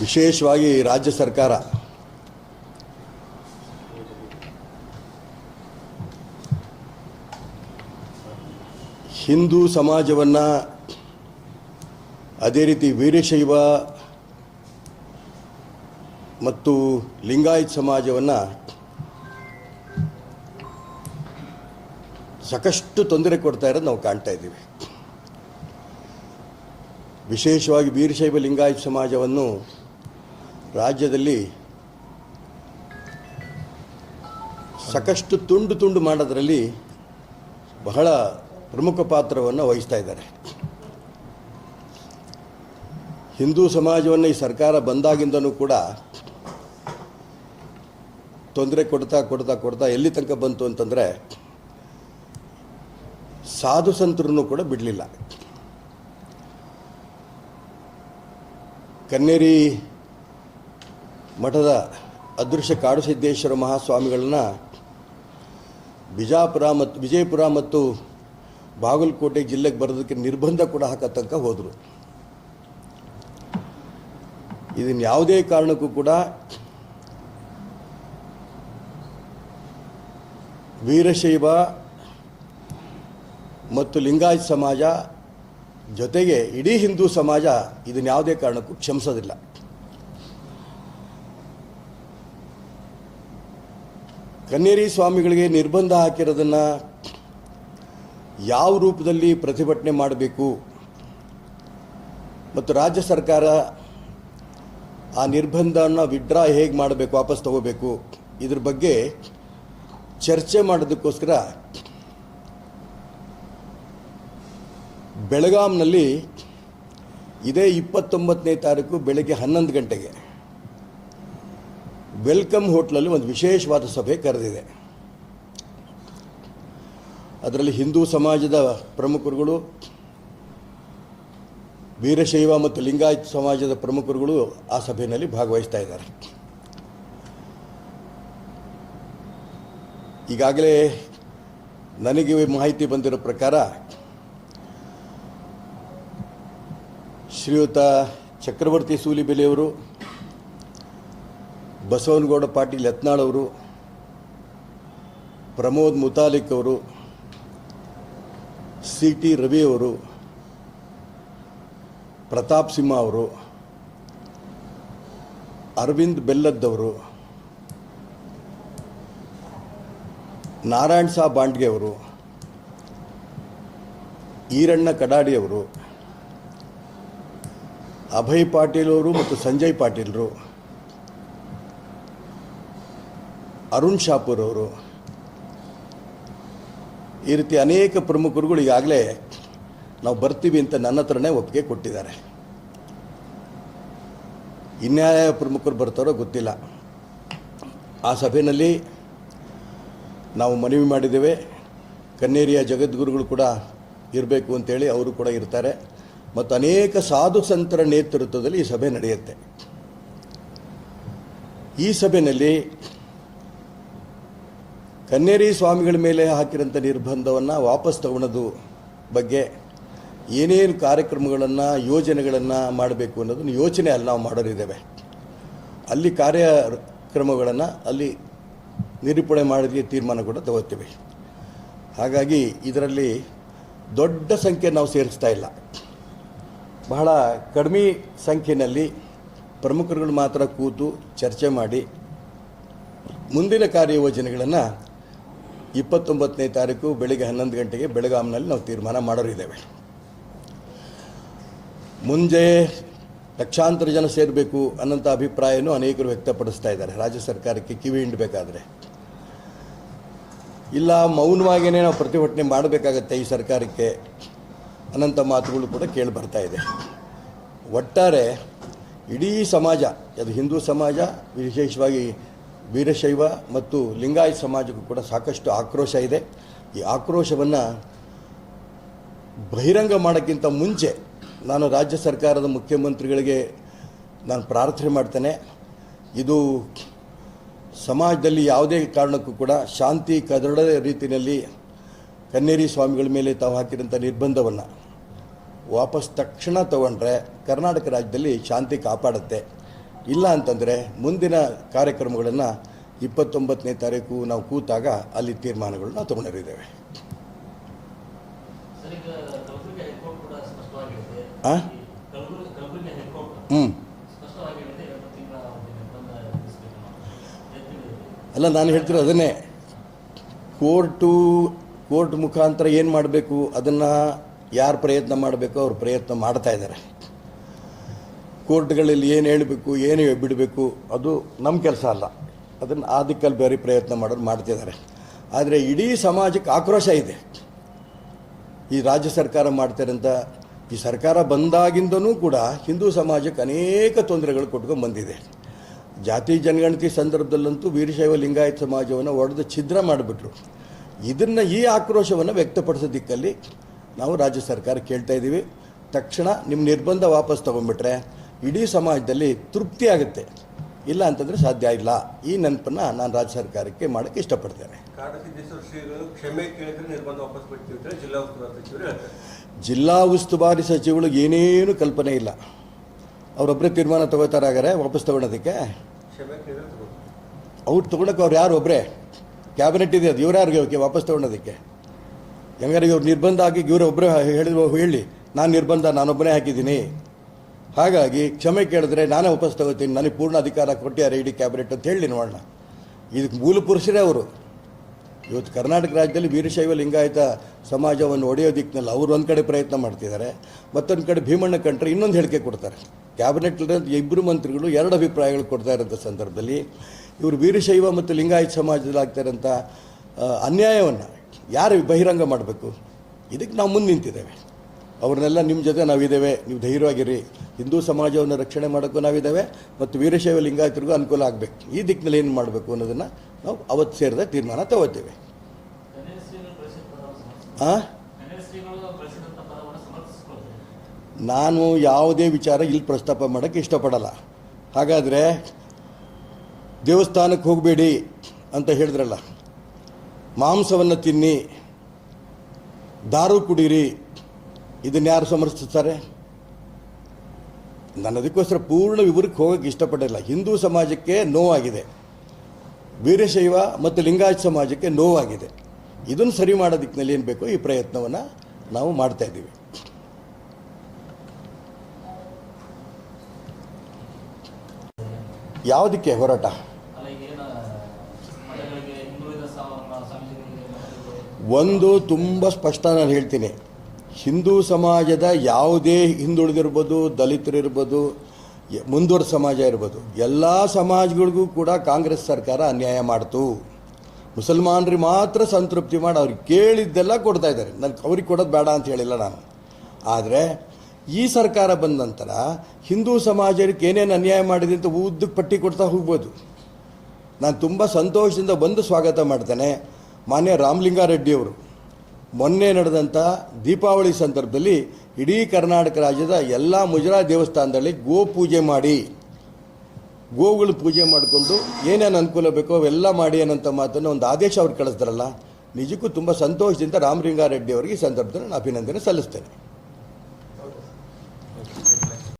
ವಿಶೇಷವಾಗಿ ರಾಜ್ಯ ಸರ್ಕಾರ. ಹಿಂದೂ ಸಮಾಜವನ್ನು ಅದೇ ರೀತಿ ವೀರಶೈವ ಮತ್ತು ಲಿಂಗಾಯತ್ ಸಮಾಜವನ್ನು ಸಾಕಷ್ಟು ತೊಂದರೆ ಕೊಡ್ತಾ ಇರೋದು ನಾವು ಕಾಣ್ತಾ ಇದ್ದೀವಿ. ವಿಶೇಷವಾಗಿ ವೀರಶೈವ ಲಿಂಗಾಯತ್ ಸಮಾಜವನ್ನು ರಾಜ್ಯದಲ್ಲಿ ಸಾಕಷ್ಟು ತುಂಡು ತುಂಡು ಮಾಡೋದರಲ್ಲಿ ಬಹಳ ಪ್ರಮುಖ ಪಾತ್ರವನ್ನು ವಹಿಸ್ತಾ ಇದ್ದಾರೆ. ಹಿಂದೂ ಸಮಾಜವನ್ನು ಈ ಸರ್ಕಾರ ಬಂದಾಗಿಂದನೂ ಕೂಡ ತೊಂದರೆ ಕೊಡ್ತಾ ಕೊಡ್ತಾ ಕೊಡ್ತಾ ಎಲ್ಲಿ ತನಕ ಬಂತು ಅಂತಂದರೆ ಸಾಧು ಸಂತರನ್ನು ಕೂಡ ಬಿಡಲಿಲ್ಲ. ಕನ್ನೇರಿ ಮಠದ ಅದೃಶ್ಯ ಕಾಡುಸಿದ್ದೇಶ್ವರ ಮಹಾಸ್ವಾಮಿಗಳನ್ನು ಬಿಜಾಪುರ ಮತ್ತು ವಿಜಯಪುರ ಮತ್ತು ಬಾಗಲಕೋಟೆ ಜಿಲ್ಲೆಗೆ ಬರೋದಕ್ಕೆ ನಿರ್ಬಂಧ ಕೂಡ ಹಾಕೋ ತನಕ ಹೋದರು. ಇದನ್ನು ಯಾವುದೇ ಕಾರಣಕ್ಕೂ ಕೂಡ ವೀರಶೈವ ಮತ್ತು ಲಿಂಗಾಯತ್ ಸಮಾಜ ಜೊತೆಗೆ ಇಡೀ ಹಿಂದೂ ಸಮಾಜ ಇದನ್ನು ಯಾವುದೇ ಕಾರಣಕ್ಕೂ ಕ್ಷಮಿಸೋದಿಲ್ಲ. ಕನ್ನೇರಿ ಸ್ವಾಮಿಗಳಿಗೆ ನಿರ್ಬಂಧ ಹಾಕಿರೋದನ್ನು ಯಾವ ರೂಪದಲ್ಲಿ ಪ್ರತಿಭಟನೆ ಮಾಡಬೇಕು? ಮತ್ತು ರಾಜ್ಯ ಸರ್ಕಾರ ಆ ನಿರ್ಬಂಧವನ್ನು ವಿಡ್ರಾ ಹೇಗೆ ಮಾಡಬೇಕು, ವಾಪಸ್ ತಗೋಬೇಕು? ಇದ್ರ ಬಗ್ಗೆ ಚರ್ಚೆ ಮಾಡೋದಕ್ಕೋಸ್ಕರ ಬೆಳಗಾಂನಲ್ಲಿ ಇದೇ ಇಪ್ಪತ್ತೊಂಬತ್ತನೇ ತಾರೀಕು ಬೆಳಗ್ಗೆ ಹನ್ನೊಂದು ಗಂಟೆಗೆ ವೆಲ್ಕಮ್ ಹೋಟ್ಲಲ್ಲಿ ಒಂದು ವಿಶೇಷವಾದ ಸಭೆ ಕರೆದಿದೆ. ಅದರಲ್ಲಿ ಹಿಂದೂ ಸಮಾಜದ ಪ್ರಮುಖರುಗಳು, ವೀರಶೈವ ಮತ್ತು ಲಿಂಗಾಯತ ಸಮಾಜದ ಪ್ರಮುಖರುಗಳು ಆ ಸಭೆಯಲ್ಲಿ ಭಾಗವಹಿಸ್ತಾ ಇದ್ದಾರೆ. ಈಗಾಗಲೇ ನನಗೆ ಮಾಹಿತಿ ಬಂದಿರೋ ಪ್ರಕಾರ ಶ್ರೀಯುತ ಚಕ್ರವರ್ತಿ ಸೂಲಿಬೆಲೆಯವರು ಬಸವನಗೌಡ ಪಾಟೀಲ್ ಯತ್ನಾಳ್ ಅವರು, ಪ್ರಮೋದ್ ಮುತಾಲಿಕ್ ಅವರು ಸಿ ಟಿ ರವಿ ಅವರು, ಪ್ರತಾಪ್ ಸಿಂಹ ಅವರು, ಅರವಿಂದ್ ಬೆಲ್ಲದ್ದವರು ನಾರಾಯಣ್ ಸಾ ಬಾಂಡ್ಗೆ ಅವರು, ಈರಣ್ಣ ಕಡಾಡಿ ಅವರು, ಅಭಯ್ ಪಾಟೀಲ್ ಅವರು ಮತ್ತು ಸಂಜಯ್ ಪಾಟೀಲ್ರು. ಅರುಣ್ ಶಾಪೂರ್ ಅವರು. ಈ ರೀತಿ ಅನೇಕ ಪ್ರಮುಖರುಗಳು ಈಗಾಗಲೇ ನಾವು ಬರ್ತೀವಿ ಅಂತ ನನ್ನ ಹತ್ರನೇ ಒಪ್ಪಿಗೆ ಕೊಟ್ಟಿದ್ದಾರೆ. ಇನ್ಯಾವ ಪ್ರಮುಖರು ಬರ್ತಾರೋ ಗೊತ್ತಿಲ್ಲ. ಆ ಸಭೆಯಲ್ಲಿ ನಾವು ಮನವಿ ಮಾಡಿದ್ದೇವೆ. ಕನ್ನೇರಿಯ ಜಗದ್ಗುರುಗಳು ಕೂಡ ಇರಬೇಕು ಅಂತೇಳಿ ಅವರು ಕೂಡ ಇರ್ತಾರೆ. ಮತ್ತು ಅನೇಕ ಸಾಧು ಸಂತರ ನೇತೃತ್ವದಲ್ಲಿ ಈ ಸಭೆ ನಡೆಯುತ್ತೆ. ಈ ಸಭೆಯಲ್ಲಿ ಕನ್ನೇರಿ ಸ್ವಾಮಿಗಳ ಮೇಲೆ ಹಾಕಿರೋಂಥ ನಿರ್ಬಂಧವನ್ನು ವಾಪಸ್ ತಗೊಳ್ಳೋದು ಬಗ್ಗೆ ಏನೇನು ಕಾರ್ಯಕ್ರಮಗಳನ್ನು, ಯೋಜನೆಗಳನ್ನು ಮಾಡಬೇಕು ಅನ್ನೋದನ್ನು ಯೋಚನೆ ಅಲ್ಲಿ ನಾವು ಮಾಡೋರಿದ್ದೇವೆ. ಅಲ್ಲಿ ಕಾರ್ಯಕ್ರಮಗಳನ್ನು ಅಲ್ಲಿ ನಿರೂಪಣೆ ಮಾಡೋದಕ್ಕೆ ತೀರ್ಮಾನ ಕೂಡ ತಗೋತೀವಿ. ಹಾಗಾಗಿ ಇದರಲ್ಲಿ ದೊಡ್ಡ ಸಂಖ್ಯೆ ನಾವು ಸೇರಿಸ್ತಾ ಇಲ್ಲ. ಬಹಳ ಕಡಿಮೆ ಸಂಖ್ಯೆಯಲ್ಲಿ ಪ್ರಮುಖರುಗಳು ಮಾತ್ರ ಕೂತು ಚರ್ಚೆ ಮಾಡಿ ಮುಂದಿನ ಕಾರ್ಯಯೋಜನೆಗಳನ್ನು ಇಪ್ಪತ್ತೊಂಬತ್ತನೇ ತಾರೀಕು ಬೆಳಿಗ್ಗೆ ಹನ್ನೊಂದು ಗಂಟೆಗೆ ಬೆಳಗಾಂನಲ್ಲಿ ನಾವು ತೀರ್ಮಾನ ಮಾಡೋರಿದ್ದೇವೆ. ಮುಂಜೆ ಲಕ್ಷಾಂತರ ಜನ ಸೇರಬೇಕು ಅನ್ನೋಂಥ ಅಭಿಪ್ರಾಯನೂ ಅನೇಕರು ವ್ಯಕ್ತಪಡಿಸ್ತಾ ಇದ್ದಾರೆ. ರಾಜ್ಯ ಸರ್ಕಾರಕ್ಕೆ ಕಿವಿ ಹಿಂಡಬೇಕಾದ್ರೆ. ಇಲ್ಲ, ಮೌನವಾಗಿಯೇ ನಾವು ಪ್ರತಿಭಟನೆ ಮಾಡಬೇಕಾಗತ್ತೆ ಈ ಸರ್ಕಾರಕ್ಕೆ ಅನ್ನಂಥ ಮಾತುಗಳು ಕೂಡ ಕೇಳಿ ಬರ್ತಾ ಇದೆ. ಒಟ್ಟಾರೆ ಇಡೀ ಸಮಾಜ, ಅದು ಹಿಂದೂ ಸಮಾಜ, ವಿಶೇಷವಾಗಿ ವೀರಶೈವ ಮತ್ತು ಲಿಂಗಾಯತ್ ಸಮಾಜಕ್ಕೂ ಕೂಡ ಸಾಕಷ್ಟು ಆಕ್ರೋಶ ಇದೆ. ಈ ಆಕ್ರೋಶವನ್ನು ಬಹಿರಂಗ ಮಾಡೋಕ್ಕಿಂತ ಮುಂಚೆ ನಾನು ರಾಜ್ಯ ಸರ್ಕಾರದ ಮುಖ್ಯಮಂತ್ರಿಗಳಿಗೆ ನಾನು ಪ್ರಾರ್ಥನೆ ಮಾಡ್ತೇನೆ. ಇದು ಸಮಾಜದಲ್ಲಿ ಯಾವುದೇ ಕಾರಣಕ್ಕೂ ಕೂಡ ಶಾಂತಿ ಕದಡದ ರೀತಿಯಲ್ಲಿ ಕನ್ನೇರಿ ಸ್ವಾಮಿಗಳ ಮೇಲೆ ತಾವು ಹಾಕಿದಂಥ ನಿರ್ಬಂಧವನ್ನು ವಾಪಸ್ ತಕ್ಷಣ ತಗೊಂಡ್ರೆ ಕರ್ನಾಟಕ ರಾಜ್ಯದಲ್ಲಿ ಶಾಂತಿ ಕಾಪಾಡುತ್ತೆ. ಇಲ್ಲ ಅಂತಂದರೆ ಮುಂದಿನ ಕಾರ್ಯಕ್ರಮಗಳನ್ನು ಇಪ್ಪತ್ತೊಂಬತ್ತನೇ ತಾರೀಕು ನಾವು ಕೂತಾಗ ಅಲ್ಲಿ ತೀರ್ಮಾನಗಳನ್ನ ತಗೊಂಡಿದ್ದೇವೆ. ಹ್ಞೂ ಅಲ್ಲ ನಾನು ಹೇಳ್ತಿರೋ ಅದನ್ನೇ. ಕೋರ್ಟು ಕೋರ್ಟ್ ಮುಖಾಂತರ ಏನು ಮಾಡಬೇಕು ಅದನ್ನು ಯಾರು ಪ್ರಯತ್ನ ಮಾಡಬೇಕು ಅವ್ರು ಪ್ರಯತ್ನ ಮಾಡ್ತಾ ಇದ್ದಾರೆ. ಕೋರ್ಟ್ಗಳಲ್ಲಿ ಏನು ಹೇಳಬೇಕು, ಏನು ಬಿಡಬೇಕು, ಅದು ನಮ್ಮ ಕೆಲಸ ಅಲ್ಲ. ಅದನ್ನು ಆ ದಿಕ್ಕಲ್ಲಿ ಬೇರೆ ಪ್ರಯತ್ನ ಮಾಡೋರು ಮಾಡ್ತಿದ್ದಾರೆ. ಆದರೆ ಇಡೀ ಸಮಾಜಕ್ಕೆ ಆಕ್ರೋಶ ಇದೆ. ಈ ರಾಜ್ಯ ಸರ್ಕಾರ ಮಾಡ್ತಾರಂತ ಈ ಸರ್ಕಾರ ಬಂದಾಗಿಂದನೂ ಕೂಡ ಹಿಂದೂ ಸಮಾಜಕ್ಕೆ ಅನೇಕ ತೊಂದರೆಗಳು ಕೊಟ್ಕೊಂಡು ಬಂದಿದೆ. ಜಾತಿ ಜನಗಣತಿ ಸಂದರ್ಭದಲ್ಲಂತೂ ವೀರಶೈವ ಲಿಂಗಾಯತ ಸಮಾಜವನ್ನು ಒಡೆದು ಛಿದ್ರ ಮಾಡಿಬಿಟ್ರು. ಇದನ್ನು ಈ ಆಕ್ರೋಶವನ್ನು ವ್ಯಕ್ತಪಡಿಸೋ ದಿಕ್ಕಲ್ಲಿ ನಾವು ರಾಜ್ಯ ಸರ್ಕಾರ ಕೇಳ್ತಾ ಇದ್ದೀವಿ ತಕ್ಷಣ ನಿಮ್ಮ ನಿರ್ಬಂಧ ವಾಪಸ್ ತೊಗೊಂಡ್ಬಿಟ್ರೆ ಇಡೀ ಸಮಾಜದಲ್ಲಿ ತೃಪ್ತಿ ಆಗುತ್ತೆ ಇಲ್ಲ ಅಂತಂದರೆ ಸಾಧ್ಯ ಇಲ್ಲ. ಈ ನೆನಪನ್ನು ನಾನು ರಾಜ್ಯ ಸರ್ಕಾರಕ್ಕೆ ಮಾಡೋಕ್ಕೆ ಇಷ್ಟಪಡ್ತೇನೆ. ಜಿಲ್ಲಾ ಉಸ್ತುವಾರಿ ಸಚಿವಳಿಗೆ ಏನೇನು ಕಲ್ಪನೆ ಇಲ್ಲ. ಅವರೊಬ್ಬರೇ ತೀರ್ಮಾನ ತಗೋತಾರಾಗಾರೆ ವಾಪಸ್ ತಗೊಳೋದಕ್ಕೆ. ಅವ್ರು ತೊಗೊಳಕ್ಕೆ ಅವ್ರು ಯಾರು ಒಬ್ಬರೇ ಕ್ಯಾಬಿನೆಟ್ ಇದೆ ಅದು. ಇವ್ರು ಯಾರಿಗೆ ವಾಪಸ್ ತೊಗೊಳೋದಕ್ಕೆ? ಹೆಂಗಾರೆ ಇವ್ರು ನಿರ್ಬಂಧ ಆಗಿ ಇವರು ಒಬ್ಬರೇ ಹೇಳಿದ್ರು ಹೇಳಿ. ನಾನು ನಿರ್ಬಂಧ ನಾನೊಬ್ಬನೇ ಹಾಕಿದ್ದೀನಿ. ಹಾಗಾಗಿ ಕ್ಷಮೆ ಕೇಳಿದ್ರೆ ನಾನೇ ವಾಪಸ್ ತಗೋತೀನಿ. ನನಗೆ ಪೂರ್ಣ ಅಧಿಕಾರ ಕೊಟ್ಟಿದ್ದಾರೆ ಇಡೀ ಕ್ಯಾಬಿನೆಟ್ ಅಂತ ಹೇಳಿ ನೋಡೋಣ. ಇದಕ್ಕೆ ಮೂಲ ಪುರುಷರೇ ಅವರು. ಇವತ್ತು ಕರ್ನಾಟಕ ರಾಜ್ಯದಲ್ಲಿ ವೀರಶೈವ ಲಿಂಗಾಯತ ಸಮಾಜವನ್ನು ಒಡೆಯೋ ದಿಕ್ಕಿನಲ್ಲಿ ಅವರು ಒಂದು ಕಡೆ ಪ್ರಯತ್ನ ಮಾಡ್ತಿದ್ದಾರೆ. ಮತ್ತೊಂದು ಕಡೆ ಭೀಮಣ್ಣ ಕಂಡ್ರೆ ಇನ್ನೊಂದು ಹೇಳಿಕೆ ಕೊಡ್ತಾರೆ. ಕ್ಯಾಬಿನೆಟ್ ಇಬ್ಬರು ಮಂತ್ರಿಗಳು ಎರಡು ಅಭಿಪ್ರಾಯಗಳು ಕೊಡ್ತಾ ಇರೋಂಥ ಸಂದರ್ಭದಲ್ಲಿ ಇವರು ವೀರಶೈವ ಮತ್ತು ಲಿಂಗಾಯತ ಸಮಾಜದಲ್ಲಿ ಆಗ್ತಾ ಇರೋಂಥ ಅನ್ಯಾಯವನ್ನು ಯಾರು ಬಹಿರಂಗ ಮಾಡಬೇಕು? ಇದಕ್ಕೆ ನಾವು ಮುಂದೆ ನಿಂತಿದ್ದೇವೆ. ಅವ್ರನ್ನೆಲ್ಲ ನಿಮ್ಮ ಜೊತೆ ನಾವಿದ್ದೇವೆ. ನೀವು ಧೈರ್ಯವಾಗಿರಿ. ಹಿಂದೂ ಸಮಾಜವನ್ನು ರಕ್ಷಣೆ ಮಾಡೋಕ್ಕೂ ನಾವಿದ್ದೇವೆ. ಮತ್ತು ವೀರಶೈವ ಲಿಂಗಾಯತರಿಗೂ ಅನುಕೂಲ ಆಗಬೇಕು. ಈ ದಿಕ್ಕಿನಲ್ಲಿ ಏನು ಮಾಡಬೇಕು ಅನ್ನೋದನ್ನು ನಾವು ಅವತ್ತು ಸೇರಿದ ತೀರ್ಮಾನ ತಗೋತೇವೆ. ಹಾಂ ನಾನು ಯಾವುದೇ ವಿಚಾರ ಇಲ್ಲಿ ಪ್ರಸ್ತಾಪ ಮಾಡೋಕ್ಕೆ ಇಷ್ಟಪಡಲ್ಲ. ಹಾಗಾದರೆ ದೇವಸ್ಥಾನಕ್ಕೆ ಹೋಗಬೇಡಿ ಅಂತ ಹೇಳಿದ್ರಲ್ಲ. ಮಾಂಸವನ್ನು ತಿನ್ನಿ, ದಾರು ಕುಡೀರಿ ಇದನ್ನು ಯಾರು ಸಮರ್ಥಿಸ್ತಾರೆ? ನಾನು ಅದಕ್ಕೋಸ್ಕರ ಪೂರ್ಣ ವಿವರಕ್ಕೆ ಹೋಗೋಕ್ಕೆ ಇಷ್ಟಪಟ್ಟಿಲ್ಲ ಹಿಂದೂ ಸಮಾಜಕ್ಕೆ ನೋವಾಗಿದೆ. ವೀರಶೈವ ಮತ್ತು ಲಿಂಗಾಯತ ಸಮಾಜಕ್ಕೆ ನೋವಾಗಿದೆ. ಇದನ್ನು ಸರಿ ಮಾಡೋ ದಿಕ್ಕಿನಲ್ಲಿ ಏನು ಬೇಕೋ ಈ ಪ್ರಯತ್ನವನ್ನು ನಾವು ಮಾಡ್ತಾ ಇದ್ದೀವಿ. ಯಾವುದಕ್ಕೆ ಹೋರಾಟ? ಒಂದು ತುಂಬ ಸ್ಪಷ್ಟ ನಾನು ಹೇಳ್ತೀನಿ. ಹಿಂದೂ ಸಮಾಜದ ಯಾವುದೇ ಹಿಂದುಳಿದಿರ್ಬೋದು, ದಲಿತರಿರ್ಬೋದು, ಮುಂದುವರೆದ ಸಮಾಜ ಇರ್ಬೋದು, ಎಲ್ಲ ಸಮಾಜಗಳಿಗೂ ಕೂಡ ಕಾಂಗ್ರೆಸ್ ಸರ್ಕಾರ ಅನ್ಯಾಯ ಮಾಡ್ತು. ಮುಸಲ್ಮಾನರಿಗೆ ಮಾತ್ರ ಸಂತೃಪ್ತಿ ಮಾಡಿ ಅವ್ರಿಗೆ ಕೇಳಿದ್ದೆಲ್ಲ ಕೊಡ್ತಾ ಇದ್ದಾರೆ. ನನಗೆ ಅವ್ರಿಗೆ ಕೊಡೋದು ಬೇಡ ಅಂತ ಹೇಳಿಲ್ಲ ನಾನು. ಆದರೆ ಈ ಸರ್ಕಾರ ಬಂದ ನಂತರ ಹಿಂದೂ ಸಮಾಜಕ್ಕೆ ಏನೇನು ಅನ್ಯಾಯ ಮಾಡಿದೆ ಅಂತ ಉದ್ದಕ್ಕೆ ಪಟ್ಟಿ ಕೊಡ್ತಾ ಹೋಗ್ಬೋದು. ನಾನು ತುಂಬ ಸಂತೋಷದಿಂದ ಬಂದು ಸ್ವಾಗತ ಮಾಡ್ತೇನೆ ಮಾನ್ಯ ರಾಮಲಿಂಗಾರೆಡ್ಡಿಯವರು ಮೊನ್ನೆ ನಡೆದಂಥ ದೀಪಾವಳಿ ಸಂದರ್ಭದಲ್ಲಿ ಇಡೀ ಕರ್ನಾಟಕ ರಾಜ್ಯದ ಎಲ್ಲ ಮುಜರಾ ದೇವಸ್ಥಾನದಲ್ಲಿ ಗೋ ಪೂಜೆ ಮಾಡಿ. ಗೋಗಳು ಪೂಜೆ ಮಾಡಿಕೊಂಡು ಏನೇನು ಅನುಕೂಲ ಬೇಕೋ ಅವೆಲ್ಲ ಮಾಡಿ ಅನ್ನೋಂಥ ಮಾತನ್ನು ಒಂದು ಆದೇಶ ಅವ್ರು ಕಳಿಸ್ತಾರಲ್ಲ ನಿಜಕ್ಕೂ ತುಂಬ ಸಂತೋಷದಿಂದ ರಾಮಲಿಂಗಾರೆಡ್ಡಿ ಅವರಿಗೆ ಈ ಸಂದರ್ಭದಲ್ಲಿ ನಾನು ಅಭಿನಂದನೆ ಸಲ್ಲಿಸ್ತೇನೆ.